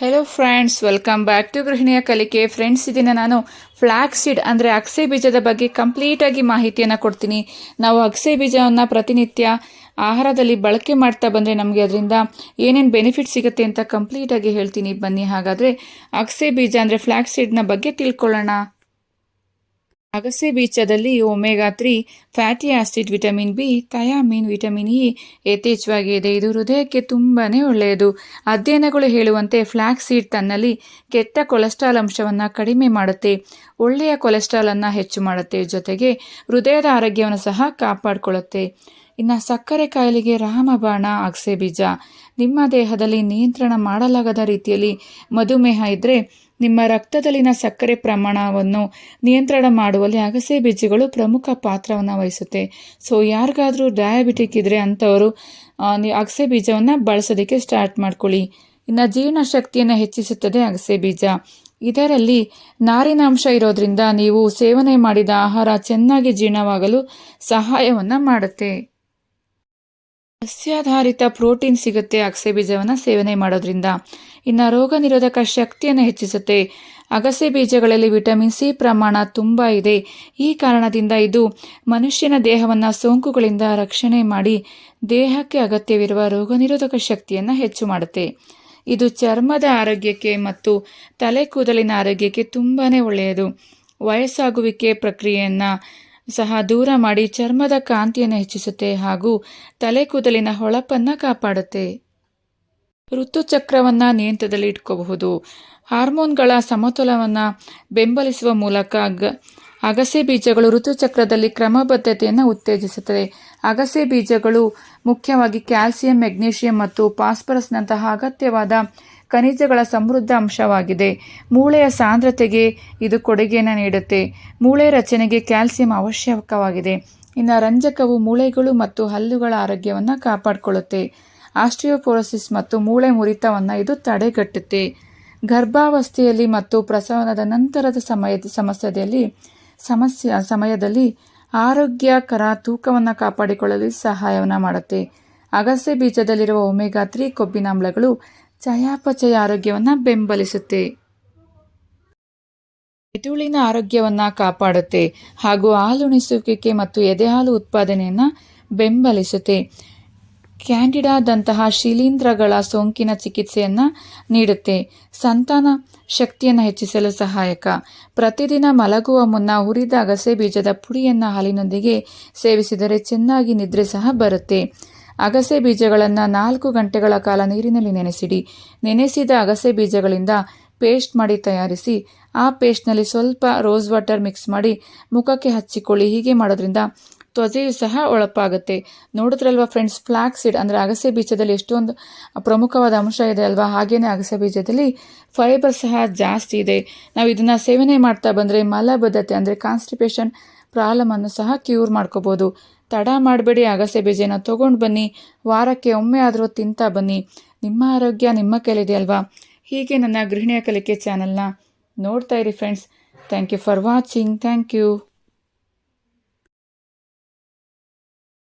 Hello friends welcome back to ಗೃಹಿಣಿಯ ಕಲಿಕೆ friends ಇದನ್ನು ನಾನು ಫ್ಲ್ಯಾಕ್ ಸೀಡ್ ಅಂದರೆ ಅಗಸೆ ಬೀಜದ ಬಗ್ಗೆ ಕಂಪ್ಲೀಟಾಗಿ ಮಾಹಿತಿಯನ್ನು ಕೊಡ್ತೀನಿ. ನಾವು ಅಗಸೆ ಬೀಜವನ್ನು ಪ್ರತಿನಿತ್ಯ ಆಹಾರದಲ್ಲಿ ಬಳಕೆ ಮಾಡ್ತಾ ಬಂದರೆ ನಮಗೆ ಅದರಿಂದ ಏನೇನು ಬೆನಿಫಿಟ್ ಸಿಗುತ್ತೆ ಅಂತ ಕಂಪ್ಲೀಟಾಗಿ ಹೇಳ್ತೀನಿ. ಬನ್ನಿ ಹಾಗಾದರೆ ಅಗಸೆ ಬೀಜ, ಅಂದರೆ ಫ್ಲ್ಯಾಕ್ ಸೀಡ್ನ ಬಗ್ಗೆ ತಿಳ್ಕೊಳ್ಳೋಣ. ಅಗಸೆ ಬೀಜದಲ್ಲಿ omega three fatty acid vitamin B, thiamine vitamin E ಯಥೇಚ್ಛವಾಗಿದೆ ಇದು. ಹೃದಯಕ್ಕೆ ತುಂಬಾ ಒಳ್ಳೆಯದು. ಅಧ್ಯಯನಗಳು ಹೇಳುವಂತೆ ಫ್ಲ್ಯಾಕ್ ಸೀಡ್ ತನ್ನಲ್ಲಿ ಕೆಟ್ಟ ಕೊಲೆಸ್ಟ್ರಾಲ್ ಅಂಶವನ್ನು ಕಡಿಮೆ ಮಾಡುತ್ತೆ. ಒಳ್ಳೆಯ ಕೊಲೆಸ್ಟ್ರಾಲನ್ನು ಹೆಚ್ಚು ಮಾಡುತ್ತೆ. ಜೊತೆಗೆ ಹೃದಯದ ಆರೋಗ್ಯವನ್ನು ಸಹ ಕಾಪಾಡಿಕೊಳ್ಳುತ್ತೆ. ಇನ್ನು ಸಕ್ಕರೆ ಕಾಯಿಲೆಗೆ ರಾಮಬಾಣ ಅಗಸೆ ಬೀಜ. ನಿಮ್ಮ ದೇಹದಲ್ಲಿ ನಿಯಂತ್ರಣ ಮಾಡಲಾಗದ ರೀತಿಯಲ್ಲಿ ಮಧುಮೇಹ ಇದ್ದರೆ ನಿಮ್ಮ ರಕ್ತದಲ್ಲಿನ ಸಕ್ಕರೆ ಪ್ರಮಾಣವನ್ನು ನಿಯಂತ್ರಣ ಮಾಡುವಲ್ಲಿ ಅಗಸೆ ಬೀಜಗಳು ಪ್ರಮುಖ ಪಾತ್ರವನ್ನು ವಹಿಸುತ್ತೆ. ಸೊ ಯಾರಿಗಾದರೂ ಡಯಾಬಿಟಿಕ್ ಇದ್ದರೆ ಅಂಥವರು ಅಗಸೆ ಬೀಜವನ್ನು ಬಳಸೋದಕ್ಕೆ ಸ್ಟಾರ್ಟ್ ಮಾಡ್ಕೊಳ್ಳಿ. ಇನ್ನು ಜೀರ್ಣಶಕ್ತಿಯನ್ನು ಹೆಚ್ಚಿಸುತ್ತದೆ ಅಗಸೆ ಬೀಜ. ಇದರಲ್ಲಿ ನಾರಿನಾಂಶ ಇರೋದ್ರಿಂದ ನೀವು ಸೇವನೆ ಮಾಡಿದ ಆಹಾರ ಚೆನ್ನಾಗಿ ಜೀರ್ಣವಾಗಲು ಸಹಾಯವನ್ನು ಮಾಡುತ್ತೆ. ಸಸ್ಯಾಧಾರಿತ ಪ್ರೋಟೀನ್ ಸಿಗುತ್ತೆ ಅಗಸೆ ಬೀಜವನ್ನು ಸೇವನೆ ಮಾಡೋದ್ರಿಂದ. ಇನ್ನು ರೋಗ ನಿರೋಧಕ ಶಕ್ತಿಯನ್ನು ಹೆಚ್ಚಿಸುತ್ತೆ. ಅಗಸೆ ಬೀಜಗಳಲ್ಲಿ ವಿಟಮಿನ್ ಸಿ ಪ್ರಮಾಣ ತುಂಬ ಇದೆ. ಈ ಕಾರಣದಿಂದ ಇದು ಮನುಷ್ಯನ ದೇಹವನ್ನು ಸೋಂಕುಗಳಿಂದ ರಕ್ಷಣೆ ಮಾಡಿ ದೇಹಕ್ಕೆ ಅಗತ್ಯವಿರುವ ರೋಗ ನಿರೋಧಕ ಶಕ್ತಿಯನ್ನು ಹೆಚ್ಚು ಮಾಡುತ್ತೆ. ಇದು ಚರ್ಮದ ಆರೋಗ್ಯಕ್ಕೆ ಮತ್ತು ತಲೆ ಕೂದಲಿನ ಆರೋಗ್ಯಕ್ಕೆ ತುಂಬಾ ಒಳ್ಳೆಯದು. ವಯಸ್ಸಾಗುವಿಕೆ ಪ್ರಕ್ರಿಯೆಯನ್ನು ಸಹ ದೂರ ಮಾಡಿ ಚರ್ಮದ ಕಾಂತಿಯನ್ನು ಹೆಚ್ಚಿಸುತ್ತೆ ಹಾಗೂ ತಲೆ ಕೂದಲಿನ ಹೊಳಪನ್ನು ಕಾಪಾಡುತ್ತೆ. ಋತುಚಕ್ರವನ್ನು ನಿಯಂತ್ರದಲ್ಲಿ ಇಟ್ಕೋಬಹುದು. ಹಾರ್ಮೋನ್ಗಳ ಸಮತೋಲನವನ್ನು ಬೆಂಬಲಿಸುವ ಮೂಲಕ ಅಗಸೆ ಬೀಜಗಳು ಋತುಚಕ್ರದಲ್ಲಿ ಕ್ರಮಬದ್ಧತೆಯನ್ನು ಉತ್ತೇಜಿಸುತ್ತದೆ ಅಗಸೆ ಬೀಜಗಳು ಮುಖ್ಯವಾಗಿ ಕ್ಯಾಲ್ಸಿಯಂ, ಮೆಗ್ನೀಷಿಯಂ ಮತ್ತು ಫಾಸ್ಫರಸ್ನಂತಹ ಅಗತ್ಯವಾದ ಖನಿಜಗಳ ಸಮೃದ್ಧ ಅಂಶವಾಗಿದೆ. ಮೂಳೆಯ ಸಾಂದ್ರತೆಗೆ ಇದು ಕೊಡುಗೆಯನ್ನು ನೀಡುತ್ತೆ. ಮೂಳೆ ರಚನೆಗೆ ಕ್ಯಾಲ್ಸಿಯಂ ಅವಶ್ಯಕವಾಗಿದೆ. ಇನ್ನು ರಂಜಕವು ಮೂಳೆಗಳು ಮತ್ತು ಹಲ್ಲುಗಳ ಆರೋಗ್ಯವನ್ನು ಕಾಪಾಡಿಕೊಳ್ಳುತ್ತೆ. ಆಸ್ಟ್ರಿಯೋಪೋರೋಸಿಸ್ ಮತ್ತು ಮೂಳೆ ಮುರಿತವನ್ನು ಇದು ತಡೆಗಟ್ಟುತ್ತೆ. ಗರ್ಭಾವಸ್ಥೆಯಲ್ಲಿ ಮತ್ತು ಪ್ರಸವನದ ನಂತರದ ಸಮಯದ ಸಮಸ್ಯೆಯಲ್ಲಿ ಸಮಸ್ಯೆ, ಸಮಯದಲ್ಲಿ ಆರೋಗ್ಯಕರ ತೂಕವನ್ನು ಕಾಪಾಡಿಕೊಳ್ಳಲು ಸಹಾಯವನ್ನು ಮಾಡುತ್ತೆ. ಅಗಸೆ ಬೀಜದಲ್ಲಿರುವ ಒಮೆಗಾ ತ್ರೀ ಕೊಬ್ಬಿನಾಮ್ಲಗಳು ಚಯಾಪಚಯ ಆರೋಗ್ಯವನ್ನು ಬೆಂಬಲಿಸುತ್ತೆ. ಮೆದುಳಿನ ಆರೋಗ್ಯವನ್ನು ಕಾಪಾಡುತ್ತೆ. ಹಾಗೂ ಹಾಲುಣಿಸುವಿಕೆ ಮತ್ತು ಎದೆಹಾಲು ಉತ್ಪಾದನೆಯನ್ನು ಬೆಂಬಲಿಸುತ್ತೆ. ಕ್ಯಾಂಡಿಡಾದಂತಹ ಶಿಲೀಂಧ್ರಗಳ ಸೋಂಕಿನ ಚಿಕಿತ್ಸೆಯನ್ನು ನೀಡುತ್ತೆ. ಸಂತಾನ ಶಕ್ತಿಯನ್ನು ಹೆಚ್ಚಿಸಲು ಸಹಾಯಕ. ಪ್ರತಿದಿನ ಮಲಗುವ ಮುನ್ನ ಹುರಿದ ಅಗಸೆ ಬೀಜದ ಪುಡಿಯನ್ನು ಹಾಲಿನೊಂದಿಗೆ ಸೇವಿಸಿದರೆ ಚೆನ್ನಾಗಿ ನಿದ್ರೆ ಸಹ ಬರುತ್ತೆ. ಅಗಸೆ ಬೀಜಗಳನ್ನು ನಾಲ್ಕು ಗಂಟೆಗಳ ಕಾಲ ನೀರಿನಲ್ಲಿ ನೆನೆಸಿಡಿ. ನೆನೆಸಿದ ಅಗಸೆ ಬೀಜಗಳಿಂದ ಪೇಸ್ಟ್ ಮಾಡಿ ತಯಾರಿಸಿ, ಆ ಪೇಸ್ಟ್ನಲ್ಲಿ ಸ್ವಲ್ಪ ರೋಸ್ ವಾಟರ್ ಮಿಕ್ಸ್ ಮಾಡಿ ಮುಖಕ್ಕೆ ಹಚ್ಚಿಕೊಳ್ಳಿ. ಹೀಗೆ ಮಾಡೋದ್ರಿಂದ ತ್ವಚೆಯು ಸಹ ಒಳಪಾಗುತ್ತೆ. ನೋಡಿದ್ರಲ್ವಾ ಫ್ರೆಂಡ್ಸ್ ಫ್ಲಾಕ್ ಸೀಡ್ ಅಂದರೆ ಅಗಸೆ ಬೀಜದಲ್ಲಿ ಎಷ್ಟೊಂದು ಪ್ರಮುಖವಾದ ಅಂಶ ಇದೆ ಅಲ್ವಾ? ಹಾಗೇನೆ ಅಗಸೆ ಬೀಜದಲ್ಲಿ ಫೈಬರ್ ಸಹ ಜಾಸ್ತಿ ಇದೆ. ನಾವು ಇದನ್ನು ಸೇವನೆ ಮಾಡ್ತಾ ಬಂದರೆ ಮಲಬದ್ಧತೆ ಅಂದರೆ ಕಾನ್ಸ್ಟಿಪೇಷನ್ ಪ್ರಾಬ್ಲಮನ್ನು ಸಹ ಕ್ಯೂರ್ ಮಾಡ್ಕೋಬೋದು. ತಡ ಮಾಡಬೇಡಿ ಅಗಸೆ ಬೀಜನ ತೊಗೊಂಡು ಬನ್ನಿ. ವಾರಕ್ಕೆ ಒಮ್ಮೆ ಆದರೂ ತಿಂತಾ ಬನ್ನಿ. ನಿಮ್ಮ ಆರೋಗ್ಯ ನಿಮ್ಮ ಕೈಲಿದೆ ಅಲ್ವಾ? ಹೀಗೆ ನನ್ನ ಗೃಹಿಣಿಯ ಕಲಿಕೆ ಚಾನಲ್ನ ನೋಡ್ತಾ ಇರಿ friends thank you for watching thank you